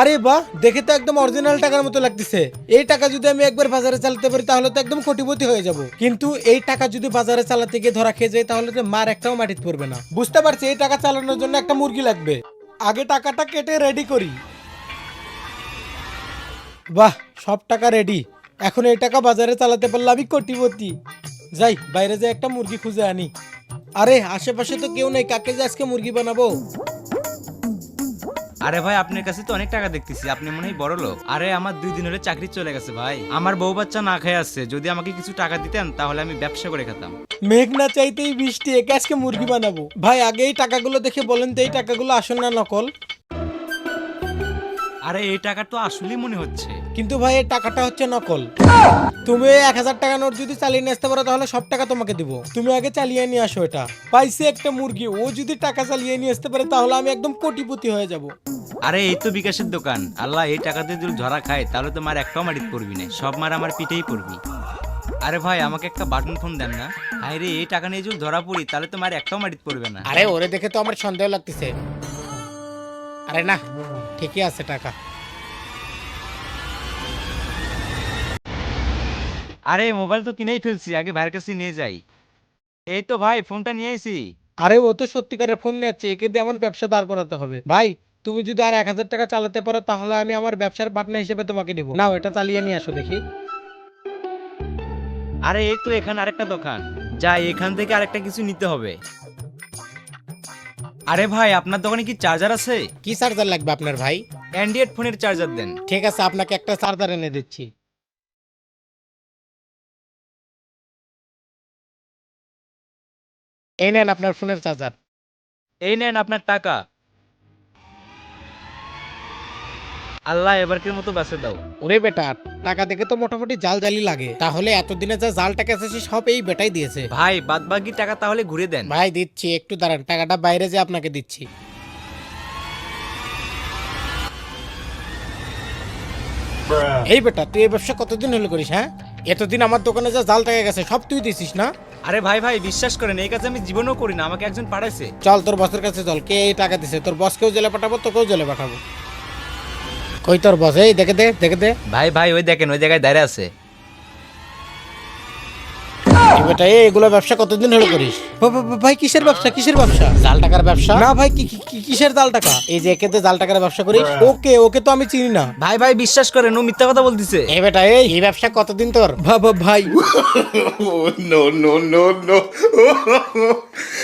আরে বাহ, দেখে তো একদম অরিজিনাল টাকার মতো লাগতেছে। এই টাকা যদি আমি একবার বাজারে চালাতে পারি, তাহলে তো একদম কোটিপতি হয়ে যাব। কিন্তু এই টাকা যদি বাজারে চালাতে গিয়ে ধরা খেয়ে যায়, তাহলে তো মার একটাও মাটিতে পড়বে না। বুঝতে পারছি, এই টাকা চালানোর জন্য একটা মুরগি লাগবে। আগে টাকাটা কেটে রেডি করি। বাহ, সব টাকা রেডি এখন এই টাকা বাজারে চালাতে পারলে আমি কোটিপতি যাই, বাইরে যে একটা মুরগি খুঁজে আনি। আরে, আশেপাশে তো কেউ নেই, কাকে যে আজকে মুরগি বানাবো? আরে ভাই আপনার কাছে তো অনেক টাকা দেখতেছি আপনি মনে হয় বড় লোক। আরে আমার দুই দিন হলে চাকরি চলে গেছে ভাই। আমার বউ বাচ্চা না খেয়ে আসছে যদি আমাকে কিছু টাকা দিতেন তাহলে আমি ব্যবসা করে খেতাম। মেঘ না চাইতেই বৃষ্টি একে আজকে মুরগি বানাবো। ভাই আগে এই টাকাগুলো দেখে বলেন তো এই টাকাগুলো আসল না নকল? আরে এই টাকা তো আসলেই মনে হচ্ছে। কিন্তু ভাই এই টাকাটা হচ্ছে নকল। তুমি এক হাজার টাকা নোট যদি চালিয়ে নিয়ে আসতে পারো তাহলে সব টাকা তোমাকে দিব। তুমি আগে চালিয়ে নিয়ে আসো এটা। পাইছে একটা মুরগি ও যদি টাকা চালিয়ে নিয়ে আসতে পারে তাহলে আমি একদম কোটিপতি হয়ে যাব। আরে এই তো বিকাশের দোকান। আল্লাহ এই টাকাতে যদি ধরা খায় তাহলে তো মার একটাও মারিত পড়বি না। সব মার আমার পিঠেই পড়বি। আরে ভাই আমাকে একটা বাটন ফোন দেন না। আরে এই টাকা নিয়ে যদি ধরা পড়ি তাহলে তো মার একটাও মারিত পড়বে না। আরে ওরে দেখে তো আমার সন্দেহ লাগতেছে। আরে না ঠিকই আছে টাকা। আরে মোবাইল তো কিনেই ফেলছি আগে ভাইয়ের কাছে নিয়ে যাই। এই তো ভাই ফোনটা নিয়ে এসি আরে ও তো সত্যিকারের ফোন নিচ্ছে একে দিয়ে আমার ব্যবসা দাঁড় করাতে হবে। ভাই তুমি যদি আর এক হাজার টাকা চালাতে পারো তাহলে আমি আমার ব্যবসার পার্টনার হিসেবে তোমাকে দিব। নাও এটা চালিয়ে নিয়ে আসো দেখি। আরে এই তো এখানে আরেকটা দোকান। যাই এখান থেকে আরেকটা কিছু নিতে হবে। আরে ভাই আপনার দোকানে কি চার্জার আছে? কি চার্জার লাগবে আপনার ভাই? অ্যান্ড্রয়েড ফোনের চার্জার দেন। ঠিক আছে আপনাকে একটা চার্জার এনে দিচ্ছি। এই নেন আপনার ফোনের চার্জার। এই নেন আপনার টাকা। আল্লাহ এবারকের মতো বাসে দাও। ওরে বেটা টাকা দেখে তো মোটামুটি জাল জালি লাগে। তাহলে এতদিনে যা জাল টাকা এসেছে সব এই বেটাই দিয়েছে। ভাই বাদ বাকি টাকা তাহলে ঘুরে দেন। ভাই দিচ্ছি একটু দাঁড়ান টাকাটা বাইরে যে আপনাকে দিচ্ছি। এই বেটা তুই এই ব্যবসা কতদিন হলো করিস হ্যাঁ? এতদিন আমার দোকানে যা জাল টাকা গেছে সব তুই দিছিস না? আরে ভাই ভাই বিশ্বাস করেন এই কাজ আমি জীবনেও করি না আমাকে একজন পাঠাইছে। চল তোর বসের কাছে চল কে এই টাকা দিছে? তোর বসকেও জেলে পাঠাবো তোকেও জেলে পাঠাবো। কই তোর বস এই দেখে দে দেখে দে। ভাই ভাই ওই দেখেন ওই জায়গায় দাঁড়িয়ে আছে। বেটা এগুলো ব্যবসা কতদিন হলো করিস? ভাই কিসের ব্যবসা? কিসের ব্যবসা? জাল টাকার ব্যবসা? না ভাই কি কি- কি- কিসের জাল টাকা? এই যে একে জাল টাকার ব্যবসা করিস ওকে ওকে তো আমি চিনি না। ভাই ভাই বিশ্বাস করেন ও মিথ্যা কথা বলতেছে। এ বেটা এই এই ব্যবসা কতদিন তোর? বাবা ভাই। No no no no.